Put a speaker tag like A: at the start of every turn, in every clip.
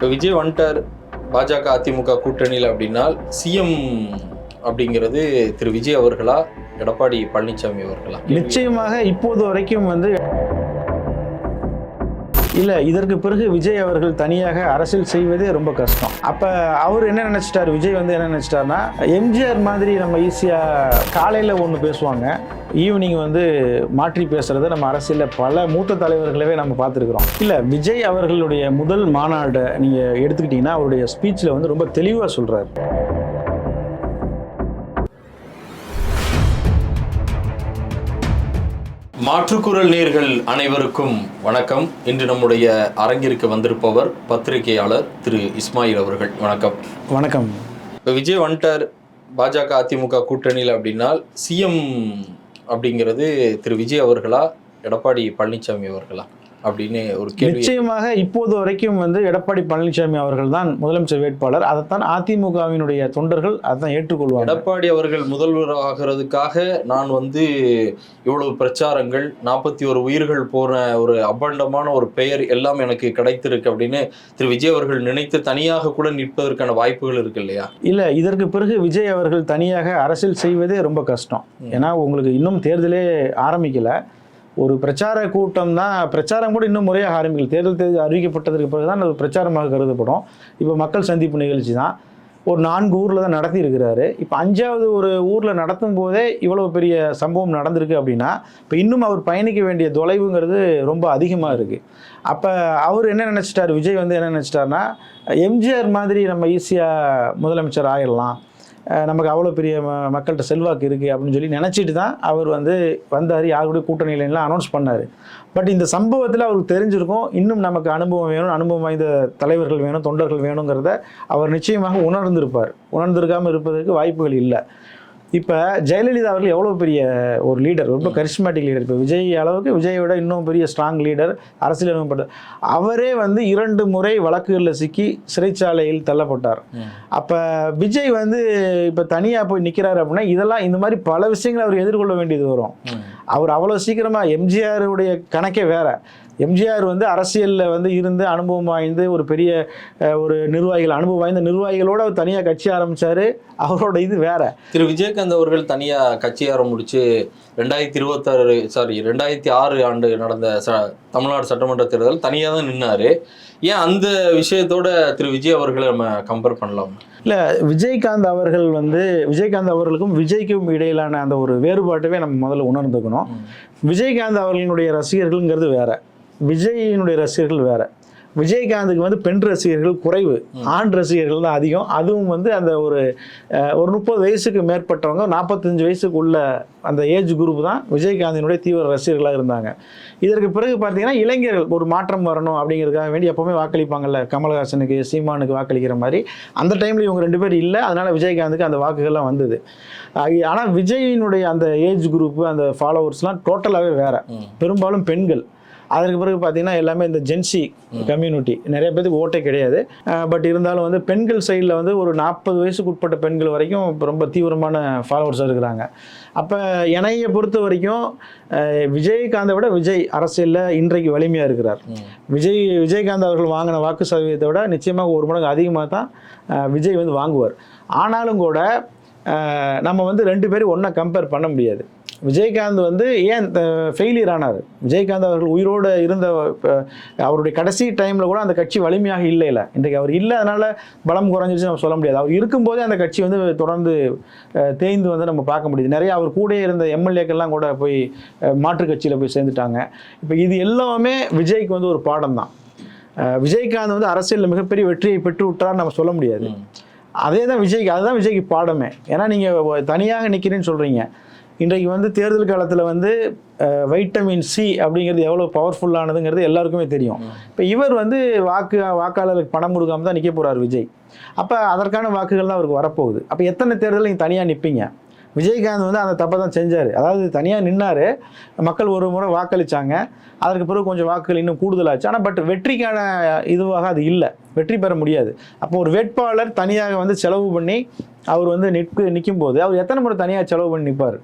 A: இப்போ விஜய் வந்துட்டார். பாஜக அதிமுக கூட்டணியில் அப்படின்னா சிஎம் அப்படிங்கிறது திரு விஜய் அவர்களா எடப்பாடி பழனிசாமி அவர்களா?
B: நிச்சயமாக இப்போது வரைக்கும் வந்து இல்லை இதற்கு பிறகு விஜய் அவர்கள் தனியாக அரசியல் செய்வதே ரொம்ப கஷ்டம். அப்போ அவர் என்ன நினச்சிட்டார்? விஜய் வந்து என்ன நினச்சிட்டாருன்னா எம்ஜிஆர் மாதிரி நம்ம ஈஸியாக காலையில் ஒன்று பேசுவாங்க. ஈவினிங் வந்து மாற்றி பேசுகிறத நம்ம அரசியலில் பல மூத்த தலைவர்களவே நம்ம பார்த்துருக்குறோம். இல்லை விஜய் அவர்களுடைய முதல் மாநாட்டை நீங்கள் எடுத்துக்கிட்டிங்கன்னா அவருடைய ஸ்பீச்சில் வந்து ரொம்ப தெளிவாக சொல்கிறார்
A: மாற்றுக்குரல் நேர்கள் அனைவருக்கும் வணக்கம். இன்று நம்முடைய அரங்கிற்கு வந்திருப்பவர் பத்திரிகையாளர் திரு இஸ்மாயில் அவர்கள். வணக்கம்.
B: வணக்கம்.
A: இப்போ விஜய் வந்துட்டார். பாஜக அதிமுக கூட்டணியில் அப்படின்னா சிஎம் அப்படிங்கிறது திரு விஜய் அவர்களா எடப்பாடி பழனிசாமி அவர்களா? அப்படின்னு ஒரு கேள்வி
B: நிச்சயமாக இப்போது வரைக்கும் வந்து எடப்பாடி பழனிசாமி அவர்கள் தான் முதலமைச்சர் வேட்பாளர். அதைத்தான் அதிமுகவினுடைய தொண்டர்கள் அதைத்தான் ஏற்றுக்கொள்வாங்க.
A: எடப்பாடி அவர்கள் முதல்வர் ஆகிறதுக்காக நான் வந்து இவ்வளவு பிரச்சாரங்கள் நாற்பத்தி ஒரு உயிர்கள் போன ஒரு அபண்டமான ஒரு பெயர் எல்லாம் எனக்கு கிடைத்திருக்கு அப்படின்னு திரு விஜய் அவர்கள் நினைத்து தனியாக கூட நிற்பதற்கான வாய்ப்புகள் இருக்கு இல்லையா?
B: இல்ல இதற்கு பிறகு விஜய் அவர்கள் தனியாக அரசியல் செய்வதே ரொம்ப கஷ்டம். ஏன்னா உங்களுக்கு இன்னும் தேர்தலே ஆரம்பிக்கல. ஒரு பிரச்சார கூட்டம் தான். பிரச்சாரம் கூட இன்னும் முறையாக ஆரம்பிக்கல. தேர்தல் தேதி அறிவிக்கப்பட்டதற்கு பிறகு தான் அது பிரச்சாரமாக கருதப்படும். இப்போ மக்கள் சந்திப்பு நிகழ்ச்சி தான். ஒரு நான்கு ஊரில் தான் நடத்தி இருக்கிறாரு. இப்போ அஞ்சாவது ஒரு ஊரில் நடத்தும் போதே இவ்வளோ பெரிய சம்பவம் நடந்திருக்கு அப்படின்னா இப்போ இன்னும் அவர் பயணிக்க வேண்டிய தொலைவுங்கிறது ரொம்ப அதிகமாக இருக்குது அப்போ அவர் என்ன நினச்சிட்டார்? விஜய் வந்து என்ன நினச்சிட்டாருன்னா எம்ஜிஆர் மாதிரி நம்ம ஈஸியாக முதலமைச்சர் ஆகிடலாம் நமக்கு அவ்வளோ பெரிய ம மக்கள்கிட்ட செல்வாக்கு இருக்குது அப்படின்னு சொல்லி நினச்சிட்டு தான் அவர் வந்து வந்தார். யாருடைய கூட்டணியிலாம் அனௌன்ஸ் பண்ணார். பட் இந்த சம்பவத்தில் அவருக்கு தெரிஞ்சிருக்கும் இன்னும் நமக்கு அனுபவம் வேணும் அனுபவம் வாய்ந்த தலைவர்கள் வேணும் தொண்டர்கள் வேணுங்கிறத அவர் நிச்சயமாக உணர்ந்திருப்பார். உணர்ந்திருக்காமல் இருப்பதற்கு வாய்ப்புகள் இல்லை. இப்போ ஜெயலலிதா அவர்கள் எவ்வளோ பெரிய ஒரு லீடர் ரொம்ப கரிஸ்மேட்டிக் லீடர் இப்போ விஜய் அளவுக்கு விஜயை விட இன்னும் பெரிய ஸ்ட்ராங் லீடர் அரசியல் அனுபவப்பட்ட அவரே வந்து இரண்டு முறை வழக்குகளில் சிக்கி சிறைச்சாலையில் தள்ளப்பட்டார். அப்போ விஜய் வந்து இப்போ தனியாக போய் நிற்கிறாரு அப்படின்னா இதெல்லாம் இந்த மாதிரி பல விஷயங்களை அவர் எதிர்கொள்ள வேண்டியது வரும். அவர் அவ்வளோ சீக்கிரமாக எம்ஜிஆருடைய கணக்கே வேறு. எம்ஜிஆர் வந்து அரசியலில் வந்து இருந்து அனுபவம் வாய்ந்து ஒரு பெரிய ஒரு நிர்வாகிகள் அனுபவம் வாய்ந்த நிர்வாகிகளோடு அவர் தனியாக கட்சி ஆரம்பித்தார் அவரோட இது வேற.
A: திரு விஜயகாந்த் அவர்கள் தனியாக கட்சி ஆரம்பிச்சு ரெண்டாயிரத்தி இருபத்தாறு சாரி ரெண்டாயிரத்தி ஆறு ஆண்டு நடந்த ச தமிழ்நாடு சட்டமன்ற தேர்தல் தனியாக தான் நின்னார். ஏன் அந்த விஷயத்தோட திரு விஜய் அவர்களை நம்ம கம்பேர் பண்ணலாம்?
B: இல்லை விஜயகாந்த் அவர்கள் வந்து விஜயகாந்த் அவர்களுக்கும் விஜய்க்கும் இடையிலான அந்த ஒரு வேறுபாட்டவே நம்ம முதல்ல உணர்ந்துக்கணும். விஜயகாந்த் அவர்களினுடைய ரசிகர்கள்ங்கிறது வேற. விஜயினுடைய ரசிகர்கள் வேற. விஜயகாந்துக்கு வந்து பெண் ரசிகர்கள் குறைவு ஆண் ரசிகர்கள் தான் அதிகம். அதுவும் வந்து அந்த ஒரு ஒரு முப்பது வயசுக்கு மேற்பட்டவங்க நாற்பத்தஞ்சு வயசுக்கு உள்ள அந்த ஏஜ் குரூப் தான் விஜயகாந்தினுடைய தீவிர ரசிகர்களாக இருந்தாங்க. இதற்கு பிறகு பார்த்தீங்கன்னா இளைஞர்கள் ஒரு மாற்றம் வரணும் அப்படிங்கிறதுக்காக வேண்டி எப்போவுமே வாக்களிப்பாங்கல்ல கமலஹாசனுக்கு சீமானுக்கு வாக்களிக்கிற மாதிரி. அந்த டைமில் இவங்க ரெண்டு பேர் இல்லை அதனால் விஜயகாந்துக்கு அந்த வாக்குகள்லாம் வந்தது. ஆனால் விஜயினுடைய அந்த ஏஜ் குரூப்பு அந்த ஃபாலோவர்ஸ்லாம் டோட்டலாகவே வேற. பெரும்பாலும் பெண்கள். அதற்கு பிறகு பார்த்தீங்கன்னா எல்லாமே இந்த ஜென்சி கம்யூனிட்டி நிறைய பேருக்கு ஓட்டே கிடையாது. பட் இருந்தாலும் வந்து பெண்கள் சைடில் வந்து ஒரு நாற்பது வயசுக்கு உட்பட்ட பெண்கள் வரைக்கும் ரொம்ப தீவிரமான ஃபாலோவர்ஸாக இருக்கிறாங்க. அப்போ என்னையை பொறுத்த வரைக்கும் விஜயகாந்தை விட விஜய் அரசியலில் இன்றைக்கு வலிமையாக இருக்கிறார். விஜய் விஜயகாந்த் அவர்கள் வாங்கின வாக்கு சதவீதத்தை விட நிச்சயமாக ஒரு மடங்கு அதிகமாக தான் விஜய் வந்து வாங்குவார். ஆனாலும் கூட நம்ம வந்து ரெண்டு பேரும் ஒன்றா கம்பேர் பண்ண முடியாது. விஜயகாந்த் வந்து ஏன் ஃபெயிலியர் ஆனார்? விஜயகாந்த் அவர்கள் உயிரோடு இருந்த அவருடைய கடைசி டைமில் கூட அந்த கட்சி வலிமையாக இல்லை இல்லை. இன்றைக்கு அவர் இல்லை அதனால பலம் குறைஞ்சிருச்சு நம்ம சொல்ல முடியாது. அவர் இருக்கும்போதே அந்த கட்சி வந்து தொடர்ந்து தேய்ந்து வந்து நம்ம பார்க்க முடியுது. நிறைய அவர் கூட இருந்த எம்எல்ஏக்கள்லாம் கூட போய் மாற்றுக் கட்சியில் போய் சேர்ந்துட்டாங்க. இப்போ இது எல்லாமே விஜய்க்கு வந்து ஒரு பாடம் தான். விஜயகாந்த் வந்து அரசியலில் மிகப்பெரிய வெற்றியை பெற்று விட்டார்னு நம்ம சொல்ல முடியாது. அதே தான் விஜய்க்கு அதுதான் விஜய்க்கு பாடமே. ஏன்னா நீங்கள் தனியாக நிற்கிறேன்னு சொல்கிறீங்க இன்றைக்கு வந்து தேர்தல் காலத்தில் வந்து வைட்டமின் சி அப்படிங்கிறது எவ்வளோ பவர்ஃபுல்லானதுங்கிறது எல்லாருக்குமே தெரியும். இப்போ இவர் வந்து வாக்கு வாக்காளருக்கு பணம் கொடுக்காம தான் நிற்க போகிறார் விஜய். அப்போ அதற்கான வாக்குகள் தான் அவருக்கு வரப்போகுது. அப்போ எத்தனை தேர்தலில் நீங்கள் தனியாக நிற்பீங்க விஜயகாந்த் வந்து அந்த தப்பை தான் செஞ்சார். அதாவது தனியாக நின்னார் மக்கள் ஒரு முறை வாக்களிச்சாங்க. அதற்கு பிறகு கொஞ்சம் வாக்குகள் இன்னும் கூடுதலாச்சு. ஆனால் பட் வெற்றிக்கான இதுவாக அது இல்லை. வெற்றி பெற முடியாது. அப்போ ஒரு வேட்பாளர் தனியாக வந்து செலவு பண்ணி அவர் வந்து நிற்கு நிற்கும் போது அவர் எத்தனை முறை தனியாக செலவு பண்ணி நிற்பார்.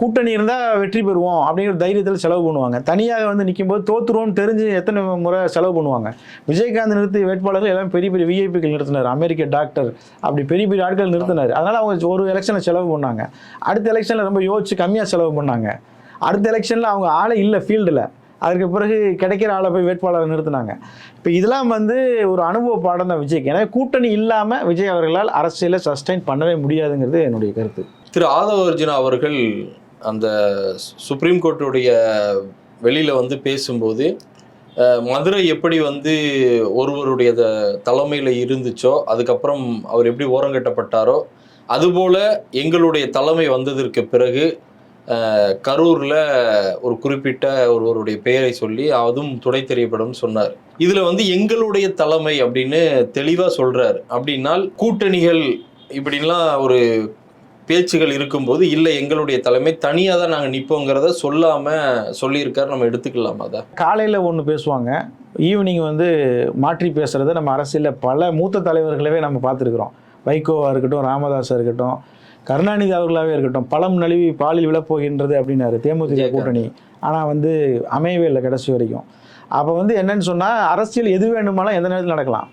B: கூட்டணி இருந்தால் வெற்றி பெறுவோம் அப்படிங்கிற தைரியத்தில் செலவு பண்ணுவாங்க. தனியாக வந்து நிற்கும் போது தோத்துருவோம்னு தெரிஞ்சு எத்தனை முறை செலவு பண்ணுவாங்க. விஜயகாந்த் நிறுத்தி வேட்பாளர்கள் எல்லாம் பெரிய பெரிய விஐபிகள் நிறுத்தினார். அமெரிக்க டாக்டர் அப்படி பெரிய பெரிய ஆட்கள் நிறுத்தினார். அதனால் அவங்க ஒரு எலெக்ஷனில் செலவு பண்ணாங்க. அடுத்த எலெக்ஷனில் ரொம்ப யோசிச்சு கம்மியாக செலவு பண்ணாங்க. அடுத்த எலெக்ஷனில் அவங்க ஆளே இல்லை ஃபீல்டில் அதுக்கு பிறகு கிடைக்கிற ஆளை போய் வேட்பாளரை நிறுத்தினாங்க. இப்போ இதெல்லாம் வந்து ஒரு அனுபவ பாடம் தான் விஜய்க்கு. ஏன்னா கூட்டணி இல்லாமல் விஜய் அவர்களால் அரசியலை சஸ்டைன் பண்ணவே முடியாதுங்கிறது என்னுடைய கருத்து.
A: திரு ஆதவ அர்ஜுனா அவர்கள் அந்த சுப்ரீம் கோர்ட்டுடைய வெளியில் வந்து பேசும்போது மதுரை எப்படி வந்து ஒருவருடைய த- இருந்துச்சோ அதுக்கப்புறம் அவர் எப்படி ஓரங்கட்டப்பட்டாரோ அதுபோல் எங்களுடைய தலைமை வந்ததற்கு பிறகு கரூரில் ஒரு குறிப்பிட்ட ஒருவருடைய பெயரை சொல்லி அதுவும் துணை தெரியப்படும் சொன்னார். இதில் வந்து எங்களுடைய தலைமை அப்படின்னு தெளிவாக சொல்கிறார் அப்படின்னால் கூட்டணிகள் இப்படின்லாம் ஒரு பேச்சுகள் இருக்கும்போது இல்லை எங்களுடைய தலைமை தனியாக தான் நாங்கள் நிற்போங்கிறத சொல்லாமல் சொல்லியிருக்காரு. நம்ம எடுத்துக்கலாமா அதை?
B: காலையில் ஒன்று பேசுவாங்க. ஈவினிங் வந்து மாற்றி பேசுகிறத நம்ம அரசியலில் பல மூத்த தலைவர்களவே நம்ம பார்த்துருக்குறோம். வைகோவாக இருக்கட்டும் ராமதாஸாக இருக்கட்டும் கருணாநிதி அவர்களாகவே இருக்கட்டும் பழம் நழுவி பாலில் விழப்போகின்றது அப்படின்னாரு தேமுதிக. கூட்டணி. ஆனால் வந்து அமையவே இல்லை கடைசி வரைக்கும். அப்போ வந்து என்னன்னு சொன்னால் அரசியல் எது வேணுமானாலும் எந்த நேரத்தில் நடக்கலாம்.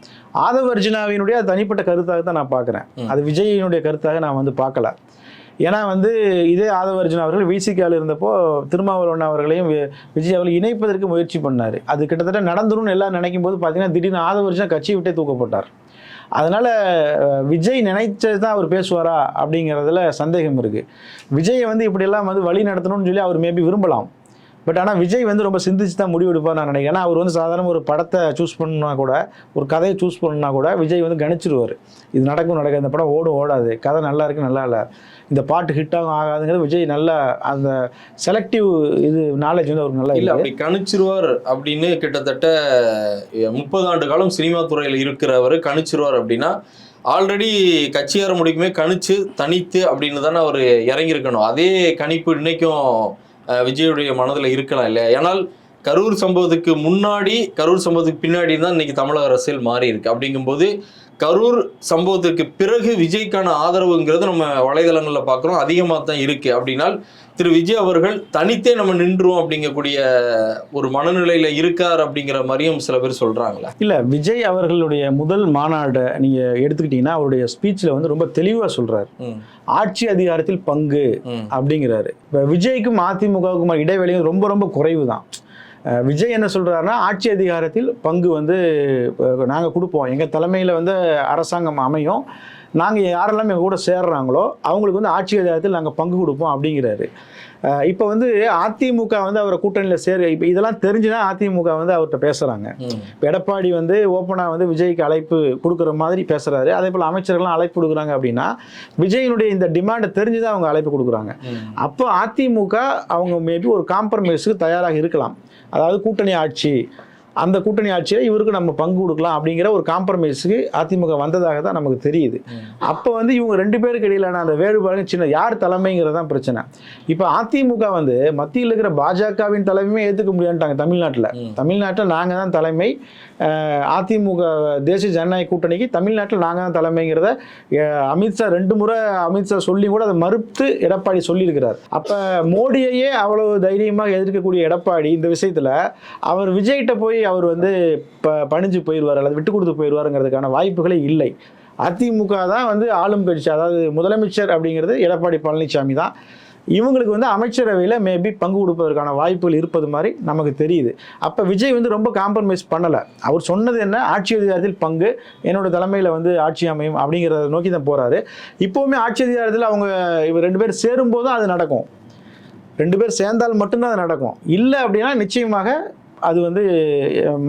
B: ஆதவ அர்ஜுனாவினுடைய தனிப்பட்ட கருத்தாக தான் நான் பார்க்குறேன். அது விஜயினுடைய கருத்தாக நான் வந்து பார்க்கல ஏன்னா வந்து இதே ஆதவ அர்ஜுனா அவர்கள் விசிகாவில் இருந்தப்போ திருமாவளவன் அவர்களையும் விஜய் அவர்கள் இணைப்பதற்கு முயற்சி பண்ணார். அது கிட்டத்தட்ட நடந்துரும்னு எல்லாம் நினைக்கும் போது பார்த்தீங்கன்னா திடீர்னு ஆதவ அர்ஜுனா கட்சியை விட்டே தூக்கப்பட்டார். அதனால் விஜய் நினைச்சது தான் அவர் பேசுவாரா அப்படிங்கிறதுல சந்தேகம் இருக்குது விஜயை வந்து இப்படியெல்லாம் வந்து வழி நடத்தணும்னு சொல்லி அவர் மேபி விரும்பலாம். பட் ஆனால் விஜய் வந்து ரொம்ப சிந்திச்சு தான் முடிவு எடுப்பார் நான் நினைக்கிறேன். ஏன்னா அவர் வந்து சாதாரண ஒரு படத்தை சூஸ் பண்ணா கூட ஒரு கதையை சூஸ் பண்ணா கூட விஜய் வந்து கணிச்சிருவார். இது நடக்கும் நடக்காது. இந்த படம் ஓடும் ஓடாது. கதை நல்லா இருக்கு நல்லா இல்லை. இந்த பாட்டு ஹிட் ஆகும் ஆகாதுங்கிறது விஜய் நல்லா அந்த செலக்டிவ் இது நாலேஜ் வந்து அவருக்கு நல்லா
A: இல்லை அப்படி கணிச்சிருவார் அப்படின்னு கிட்டத்தட்ட முப்பது ஆண்டு காலம் சினிமா துறையில் இருக்கிறவர் கணிச்சிருவார் அப்படின்னா ஆல்ரெடி கட்சியார முடிக்குமே கணிச்சு தனித்து அப்படின்னு தானே அவர் இறங்கியிருக்கணும். அதே கணிப்பு இன்னைக்கும் விஜயுடைய மனதில் இருக்கலாம் இல்லையா? ஏன்னால் கரூர் சம்பவத்துக்கு முன்னாடி கரூர் சம்பவத்துக்கு பின்னாடி தான் இன்னைக்கு தமிழக அரசியல் மாறி இருக்கு அப்படிங்கும்போது கரூர் சம்பவத்திற்கு பிறகு விஜய்க்கான ஆதரவுங்கிறது நம்ம வலைதளங்களில் பார்க்குறோம். அதிகமாக தான் இருக்கு. அப்படின்னால் திரு விஜய் அவர்கள் தனித்தே நம்ம நின்றுவோம் அப்படிங்கக்கூடிய ஒரு மனநிலையில இருக்கார் அப்படிங்கிற மாதிரியும் சில பேர் சொல்றாங்களே?
B: இல்லை விஜய் அவர்களுடைய முதல் மாநாடை நீங்கள் எடுத்துக்கிட்டிங்கன்னா அவருடைய ஸ்பீச்சில் வந்து ரொம்ப தெளிவாக சொல்கிறார் ஆட்சி அதிகாரத்தில் பங்கு அப்படிங்கிறாரு. இப்போ விஜய்க்கும் அதிமுகவுக்கும் இடைவெளி ரொம்ப ரொம்ப குறைவு தான் விஜய் என்ன சொல்றாருன்னா ஆட்சி அதிகாரத்தில் பங்கு வந்து நாங்கள் கொடுப்போம். எங்கள் தலைமையில் வந்து அரசாங்கம் அமையும். நாங்கள் யாரெல்லாம் எங்கள் கூட சேர்றாங்களோ அவங்களுக்கு வந்து ஆட்சி அதிகாரத்தில் நாங்கள் பங்கு கொடுப்போம் அப்படிங்கிறாரு. இப்போ வந்து அதிமுக வந்து அவரை கூட்டணியில் சேர இப்போ இதெல்லாம் தெரிஞ்சுனா அதிமுக வந்து அவர்கிட்ட பேசுகிறாங்க இப்போ எடப்பாடி வந்து ஓப்பனாக வந்து விஜய்க்கு அழைப்பு கொடுக்குற மாதிரி பேசுகிறாரு அதே போல் அமைச்சர்கள்லாம் அழைப்பு கொடுக்குறாங்க அப்படின்னா விஜயினுடைய இந்த டிமாண்டை தெரிஞ்சு தான் அவங்க அழைப்பு கொடுக்குறாங்க. அப்போ அதிமுக அவங்க மேபி ஒரு காம்ப்ரமைஸுக்கு தயாராக இருக்கலாம். அதாவது கூட்டணி ஆட்சி. அந்த கூட்டணி ஆட்சியில் இவருக்கு நம்ம பங்கு கொடுக்கலாம் அப்படிங்கிற ஒரு காம்ப்ரமைஸுக்கு அதிமுக வந்ததாக தான் நமக்கு தெரியுது. அப்போ வந்து இவங்க ரெண்டு பேருக்கு இடையிலான அந்த வேறுபாடு சின்ன யார் தலைமைங்கிறது தான் பிரச்சனை. இப்போ அதிமுக வந்து மத்தியில் இருக்கிற பாஜகவின் தலைமையுமே ஏற்றுக்க முடியாதுட்டாங்க தமிழ்நாட்டில். தமிழ்நாட்டில் நாங்கள் தான் தலைமை. அதிமுக தேசிய ஜனநாயக கூட்டணிக்கு தமிழ்நாட்டில் நாங்கள் தான் தலைமைங்கிறத அமித்ஷா ரெண்டு முறை அமித்ஷா சொல்லி கூட அதை மறுத்து எடப்பாடி சொல்லியிருக்கிறார். அப்போ மோடியையே அவ்வளவு தைரியமாக எதிர்க்கக்கூடிய எடப்பாடி இந்த விஷயத்தில் அவர் விஜய்கிட்ட போய் அவர் வந்து ப பணிஞ்சு போயிடுவார் அல்லது விட்டு கொடுத்து போயிடுவாருங்கிறதுக்கான வாய்ப்புகளே இல்லை. அதிமுக தான் வந்து ஆளும் கட்சி அதாவது முதலமைச்சர் அப்படிங்கிறது எடப்பாடி பழனிசாமி தான். இவங்களுக்கு வந்து அமைச்சரவையில் மேபி பங்கு கொடுப்பதற்கான வாய்ப்புகள் இருப்பது மாதிரி நமக்கு தெரியுது. அப்போ விஜய் வந்து ரொம்ப காம்ப்ரமைஸ் பண்ணலை. அவர் சொன்னது என்ன? ஆட்சி அதிகாரத்தில் பங்கு என்னோட தலைமையில் வந்து ஆட்சி அமையும் அப்படிங்கிறத நோக்கி தான் போகிறாரு இப்போவுமே ஆட்சி அதிகாரத்தில் அவங்க இவர் ரெண்டு பேர் சேரும்போது அது நடக்கும். ரெண்டு பேர் சேர்ந்தால் மட்டும்தான் அது நடக்கும். இல்லை அப்படின்னா நிச்சயமாக அது வந்து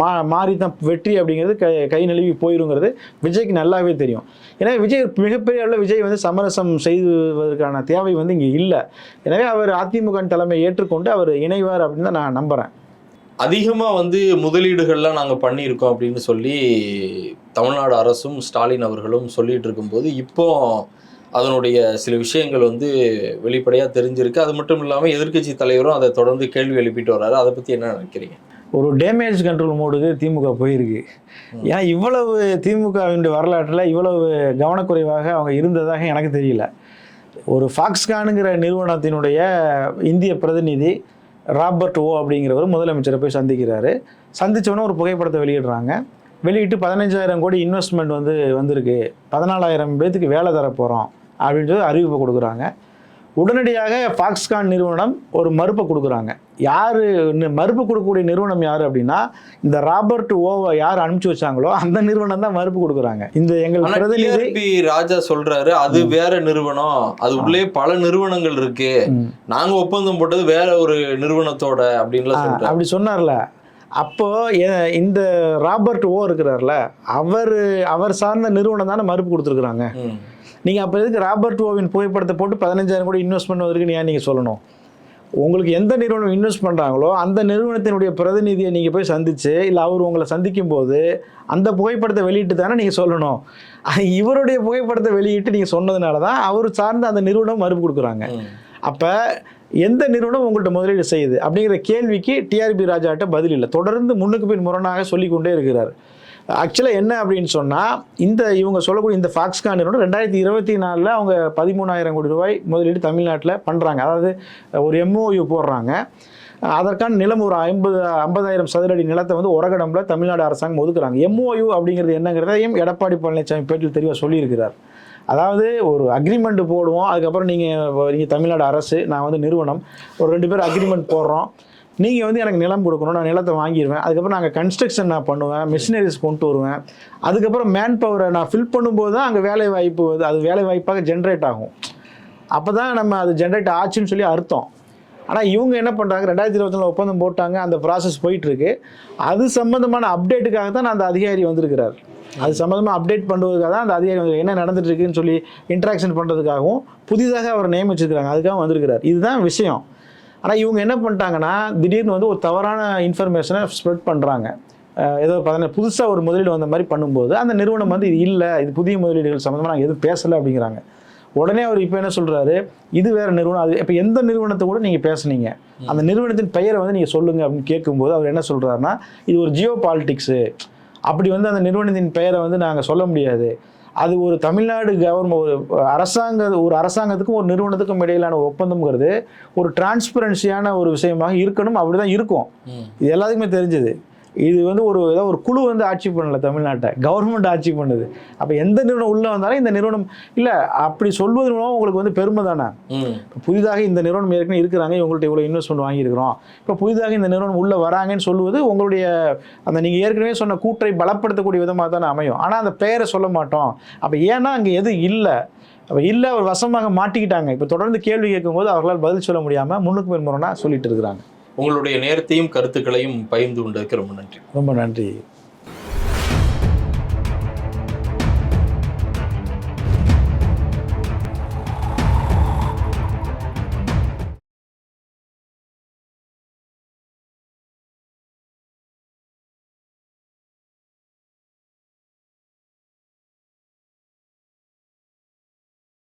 B: மா மாறி தான் வெற்றி அப்படிங்கிறது கை கை நழுவி போயிருங்கிறது விஜய்க்கு நல்லாவே தெரியும். ஏன்னா விஜய் மிகப்பெரிய அளவில் விஜய் வந்து சமரசம் செய்வதற்கான தேவை வந்து இங்கே இல்லை. எனவே அவர் அதிமுக தலைமை ஏற்றுக்கொண்டு அவர் இணைவார் அப்படின்னு தான் நான் நம்புகிறேன்
A: அதிகமாக வந்து முதலீடுகள்லாம் நாங்கள் பண்ணியிருக்கோம் அப்படின்னு சொல்லி தமிழ்நாடு அரசும் ஸ்டாலின் அவர்களும் சொல்லிட்டு இருக்கும்போது இப்போ அதனுடைய சில விஷயங்கள் வந்து வெளிப்படையாக தெரிஞ்சிருக்கு. அது மட்டும் இல்லாமல் எதிர்க்கட்சி தலைவரும் அதை தொடர்ந்து கேள்வி எழுப்பிட்டு வர்றாரு. அதை பற்றி என்ன நினைக்கிறீங்க?
B: ஒரு டேமேஜ் கண்ட்ரோல் மோடுக்கு திமுக போயிருக்கு. ஏன்னா இவ்வளவு திமுகவினுடைய வரலாற்றில் இவ்வளவு கவனக்குறைவாக அவங்க இருந்ததாக எனக்கு தெரியல. ஒரு ஃபாக்ஸ்கானுங்கிற நிறுவனத்தினுடைய இந்திய பிரதிநிதி ராபர்ட் ஓ அப்படிங்கிறவர் முதலமைச்சரை போய் சந்திக்கிறாரு. சந்தித்தவொடனே ஒரு புகைப்படத்தை வெளியிடுறாங்க. வெளியிட்டு பதினஞ்சாயிரம் கோடி இன்வெஸ்ட்மெண்ட் வந்து வந்திருக்கு. பதினாலாயிரம் பேத்துக்கு வேலை தர போகிறோம் அப்படின்றது அறிவிப்பு கொடுக்குறாங்க. உடனடியாக ஃபாக்ஸ்கான் நிறுவனம் ஒரு மறுப்பை கொடுக்குறாங்க. யார் மறுப்பு கொடுக்கக்கூடிய நிறுவனம் யார் அப்படின்னா இந்த ராபர்ட் ஓவை யார் அனுப்பிச்சு வச்சாங்களோ அந்த நிறுவனம் தான் மறுப்பு கொடுக்குறாங்க. இந்த எங்கள் பிரதிநிதி
A: ராஜா சொல்றாரு அது வேற நிறுவனம். அது உள்ளே பல நிறுவனங்கள் இருக்கு. நாங்க ஒப்பந்தம் போட்டது வேற ஒரு நிறுவனத்தோட சொல்றாரு
B: அப்படி சொன்னார்ல. அப்போ எ- இந்த ராபர்ட் ஓ இருக்கிறார்ல அவர் அவர் சார்ந்த நிறுவனம் தானே மறுப்பு கொடுத்துருக்குறாங்க. நீங்கள் அப்போ எதுக்கு ராபர்ட் ஓவின் புகைப்படத்தை போட்டு பதினஞ்சாயிரம் கோடி இன்வெஸ்ட்மெண்ட் வந்திருக்குன்னு ஏன் நீங்கள் சொல்லணும்? உங்களுக்கு எந்த நிறுவனம் இன்வெஸ்ட் பண்ணுறாங்களோ அந்த நிறுவனத்தினுடைய பிரதிநிதியை நீங்கள் போய் சந்திச்சு இல்லை அவர் உங்களை சந்திக்கும் போது அந்த புகைப்படத்தை வெளியிட்டு தானே நீங்கள் சொல்லணும். இவருடைய புகைப்படத்தை வெளியிட்டு நீங்கள் சொன்னதுனால தான் அவர் சார்ந்த அந்த நிறுவனம் மறுப்பு கொடுக்குறாங்க. அப்போ எந்த நிறுவனம் உங்கள்கிட்ட முதலீடு செய்யுது? அப்படிங்கிற கேள்விக்கு டிஆர்பி ராஜாட்ட பதில் இல்லை. தொடர்ந்து முன்னுக்கு பின் முரணாக சொல்லிக்கொண்டே இருக்கிறார். ஆக்சுவலாக என்ன அப்படின்னு சொன்னால் இந்த இவங்க சொல்லக்கூடிய இந்த ஃபாக்ஸ்கான் நிறுவனம் ரெண்டாயிரத்தி இருபத்தி நாலில் அவங்க பதிமூணாயிரம் கோடி ரூபாய் முதலீடு தமிழ்நாட்டில் பண்ணுறாங்க அதாவது ஒரு எம்ஓயு போடுறாங்க. அதற்கான நிலம் ஒரு ஐம்பது ஐம்பதாயிரம் சதுரடி நிலத்தை வந்து உரகடம்ல தமிழ்நாடு அரசாங்கம் ஒதுக்குறாங்க. எம்ஓயு அப்படிங்கிறது என்னங்கிறதையும் எடப்பாடி பழனிசாமி பேட்டில் தெளிவாக சொல்லியிருக்கிறார். அதாவது ஒரு அக்ரிமெண்ட் போடுவோம். அதுக்கப்புறம் நீங்கள் நீங்கள் தமிழ்நாடு அரசு நான் வந்து நிறுவனம். ஒரு ரெண்டு பேர் அக்ரிமெண்ட் போடுறோம். நீங்கள் வந்து எனக்கு நிலம் கொடுக்கணும் நான் நிலத்தை வாங்கிடுவேன் அதுக்கப்புறம் நாங்கள் கன்ஸ்ட்ரக்ஷன் நான் பண்ணுவேன் மிஷினரிஸ் கொண்டு வருவேன். அதுக்கப்புறம் மேன் பவரை நான் ஃபில் பண்ணும்போது தான் அங்கே வேலை வாய்ப்பு வந்து அது வேலை வாய்ப்பாக ஜென்ரேட் ஆகும். அப்போ தான் நம்ம அது ஜென்ரேட் ஆச்சுன்னு சொல்லி அர்த்தம். ஆனால் இவங்க என்ன பண்ணுறாங்க ரெண்டாயிரத்தி இருபத்தி ஒப்பந்தம் போட்டாங்க. அந்த ப்ராசஸ் போயிட்டுருக்கு. அது சம்மந்தமான அப்டேட்டுக்காக தான் அந்த அதிகாரி வந்திருக்கிறார். அது சம்மந்தமாக அப்டேட் பண்ணுவதுக்காக தான் அந்த அதிகாரி என்ன நடந்துட்டு இருக்குன்னு சொல்லி இன்ட்ராக்ஷன் பண்ணுறதுக்காகவும் புதிதாக அவர் நியமிச்சிருக்கிறாங்க. அதுக்காக வந்திருக்கிறார். இதுதான் விஷயம். ஆனால் இவங்க என்ன பண்ணிட்டாங்கன்னா திடீர்னு வந்து ஒரு தவறான இன்ஃபர்மேஷனை ஸ்ப்ரெட் பண்ணுறாங்க ஏதோ பதின புதுசாக ஒரு முதலீடு வந்த மாதிரி பண்ணும்போது அந்த நிறுவனம் வந்து இது இல்லை இது புதிய முதலீடுகள் சம்மந்தமாக நாங்கள் எதுவும் பேசலை அப்படிங்கிறாங்க. உடனே அவர் இப்போ என்ன சொல்கிறாரு இது வேற நிறுவனம் அது இப்போ எந்த நிறுவனத்தை கூட நீங்கள் பேசுனீங்க? அந்த நிறுவனத்தின் பெயரை வந்து நீங்கள் சொல்லுங்க அப்படின்னு கேட்கும்போது அவர் என்ன சொல்கிறாருன்னா இது ஒரு ஜியோ பாலிட்டிக்ஸு அப்படி வந்து அந்த நிறுவனத்தின் பெயரை வந்து நாங்கள் சொல்ல முடியாது. அது ஒரு தமிழ்நாடு கவர்மெண்ட் ஒரு அரசாங்க ஒரு அரசாங்கத்துக்கும் ஒரு நிறுவனத்துக்கும் இடையிலான ஒப்பந்தம்ங்கிறது ஒரு டிரான்ஸ்பரன்சியான ஒரு விஷயமாக இருக்கணும். அப்படி தான் இருக்கும். இது எல்லாத்துக்குமே தெரிஞ்சது. இது வந்து ஒரு ஏதோ ஒரு குழு வந்து ஆட்சி பண்ணல தமிழ்நாட்டை. கவர்மெண்ட் ஆட்சி பண்ணுது. அப்போ எந்த நிறுவனம் உள்ளே வந்தாலும் இந்த நிறுவனம் இல்லை அப்படி சொல்வது மூலம் உங்களுக்கு வந்து பெருமை தானே? புதிதாக இந்த நிறுவனம் ஏற்கனவே இருக்கிறாங்க இவங்கள்ட்ட இவ்வளோ இன்வெஸ்ட்மெண்ட் வாங்கியிருக்கிறோம். இப்போ புதிதாக இந்த நிறுவனம் உள்ளே வராங்கன்னு சொல்லுவது உங்களுடைய அந்த நீங்கள் ஏற்கனவே சொன்ன கூற்றை பலப்படுத்தக்கூடிய விதமாக தானே அமையும். ஆனால் அந்த பெயரை சொல்ல மாட்டோம். அப்போ ஏன்னா அங்கே எதுவும் இல்லை? அப்போ இல்லை அவர் வசமாக மாட்டிக்கிட்டாங்க. இப்போ தொடர்ந்து கேள்வி கேட்கும்போது அவர்களால் பதில் சொல்ல முடியாமல் முன்னுக்கு முரணா சொல்லிட்டு இருக்கிறாங்க.
A: உங்களுடைய நேரத்தையும் கருத்துக்களையும் பகிர்ந்து கொண்டதுக்கு ரொம்ப நன்றி.
B: ரொம்ப நன்றி.